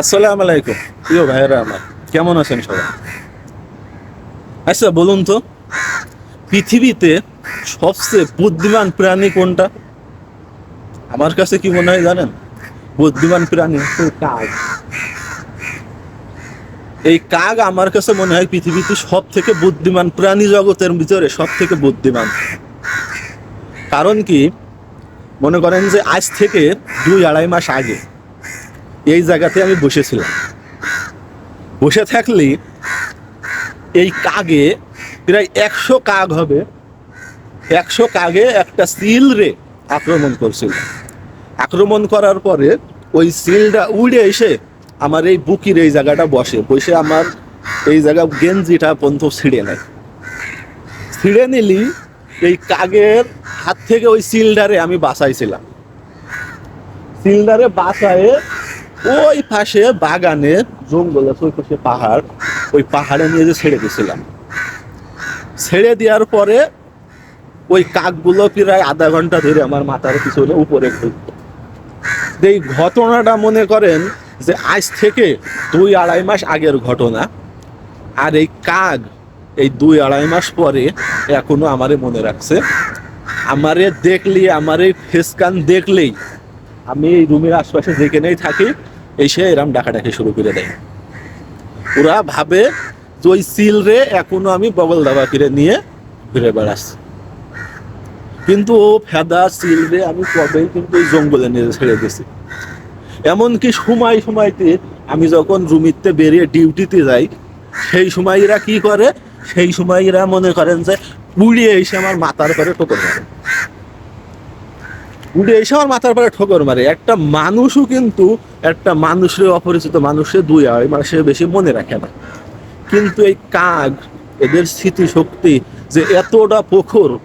আসসালামু আলাইকুম। প্রিয় ভাইয়েরা আমার, কেমন আছেন সবাই? আচ্ছা বলুন তো, পৃথিবীতে সবচেয়ে বুদ্ধিমান প্রাণী কোনটা? আমার কাছে কি মনে হয় জানেন? বুদ্ধিমান প্রাণী হচ্ছে কাক। এই কাক আমার কাছে মনে হয় পৃথিবীতে সব থেকে বুদ্ধিমান প্রাণী জগতের ভিতরে সব থেকে বুদ্ধিমান। কারণ কি? মনে করেন যে আজ থেকে দুই আড়াই মাস আগে এই জায়গাতে আমি বসেছিলাম। বসে থাকলে এই কাগে প্রায় একশো কাক হবে। একশো কাগে একটা সিল রে আক্রমণ করছিল। আক্রমণ করার পরে ওই সিলটা উড়ে এসে আমার এই বুকির এই জায়গাটা বসে। বসে আমার এই জায়গা গেঞ্জিটা পর্যন্ত ছিঁড়ে নেয়। ছিঁড়ে নিলি এই কাগের হাত থেকে ওই সিলডারে আমি বাঁচাইছিলাম। সিলডারে বাঁচায়ে ওই পাশে বাগানে জঙ্গল আছে ওই পাশে পাহাড়, ওই পাহাড়ে নিয়ে যে ছেড়ে দিয়েছিলাম। ছেড়ে দেওয়ার পরে ওই কাকগুলো প্রায় আধা ঘণ্টা ধরে আমার মাথার পিছনে উপরে ঘুরতো। এই ঘটনাটা মনে করেন যে আজ থেকে দুই আড়াই মাস আগের ঘটনা। আর এই কাক এই দুই আড়াই মাস পরে এখনও আমারে মনে রাখছে। আমারে দেখলি আমার এই ফেসকান দেখলেই আমি এই রুমের আশপাশে যেখানেই থাকি এসে এরম ডাকাডাকি শুরু করে দেয়। ওরা ভাবে যে ওই সিল রে এখনও আমি বগল দাবা কিনে নিয়ে ঘুরে বেড়াচ্ছি। কিন্তু ও ফেদা সিল রে আমি কবেই কিন্তু এই জঙ্গলে নিয়ে ছেড়ে দিছি এমনকি সময় সময়তে আমি যখন রুমিতে বেরিয়ে ডিউটিতে যাই, সেই সময় এরা কি করে? সেই সময় এরা মনে করেন যে পুড়িয়ে এসে আমার মাথার করে ঠোকর মারে। উড়ে এসে আমার মাথার পরে ঠোকর মারে। একটা মানুষও কিন্তু, একটা মানুষের অপরিচিত মানুষের দুই আড়াই মাসে বেশি মনে রাখে না। কিন্তু এই কাক, এদের স্মৃতিশক্তি যে এতটা প্রখর,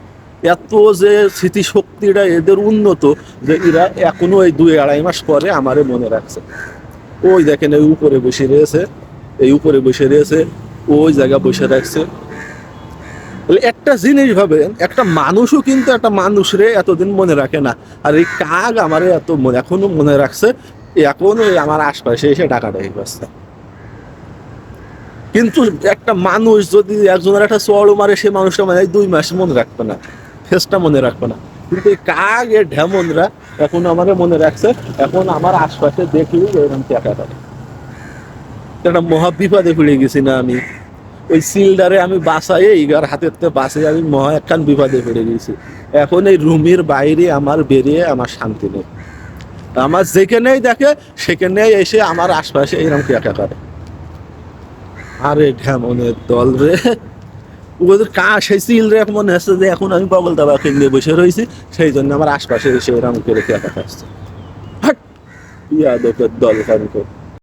এত যে স্মৃতিশক্তিটা এদের উন্নত যে এরা এখনও এই দুই আড়াই মাস পরে আমারে মনে রাখছে। ওই দেখেন এই উপরে বসে রয়েছে, এই উপরে বসে রয়েছে, ওই জায়গা বসে রাখছে। একটা জিনিস ভাবেন, একটা মানুষও কিন্তু একটা মানুষরে এতদিন মনে রাখে না। আর এই কাক আমার এত মনে, এখনও মনে রাখছে, এখনও আমার আশপাশে এসে ডাকাডাকি করছে। কিন্তু একটা মানুষ যদি একজনের একটা চড় মারে, সে মানুষটা মানে দুই মাস মনে রাখবে না, ফেসটা মনে রাখবে না। কিন্তু এই কাক এর ঢেমনরা এখন আমার মনে রাখছে, এখন আমার আশপাশে দেখি এরকম টাকা একটা মহা বিপদে পড়ে গেছি না আমি। ওই সিলডারে আমি বাসায় ইগার হাতের তে বাসে আমি মহা একখান বিপদে পড়ে গেছি। এখন এই রুমের বাইরে আমার বেরিয়ে আমার শান্তি নেই। আমার যেখানেই দেখে, সেখানেই এসে আমার আশপাশে এরকম টাকা করে। আরে ঢেমনের দল রে। ওদের কা সেই সিল রে মনে হচ্ছে যে এখন আমি বগল দাবা কিনে বসে রয়েছি, সেই জন্য আমার আশপাশে এসে এরকম করে টাকা খাচ্ছে হাট! বিয়া দোকের দল কারণ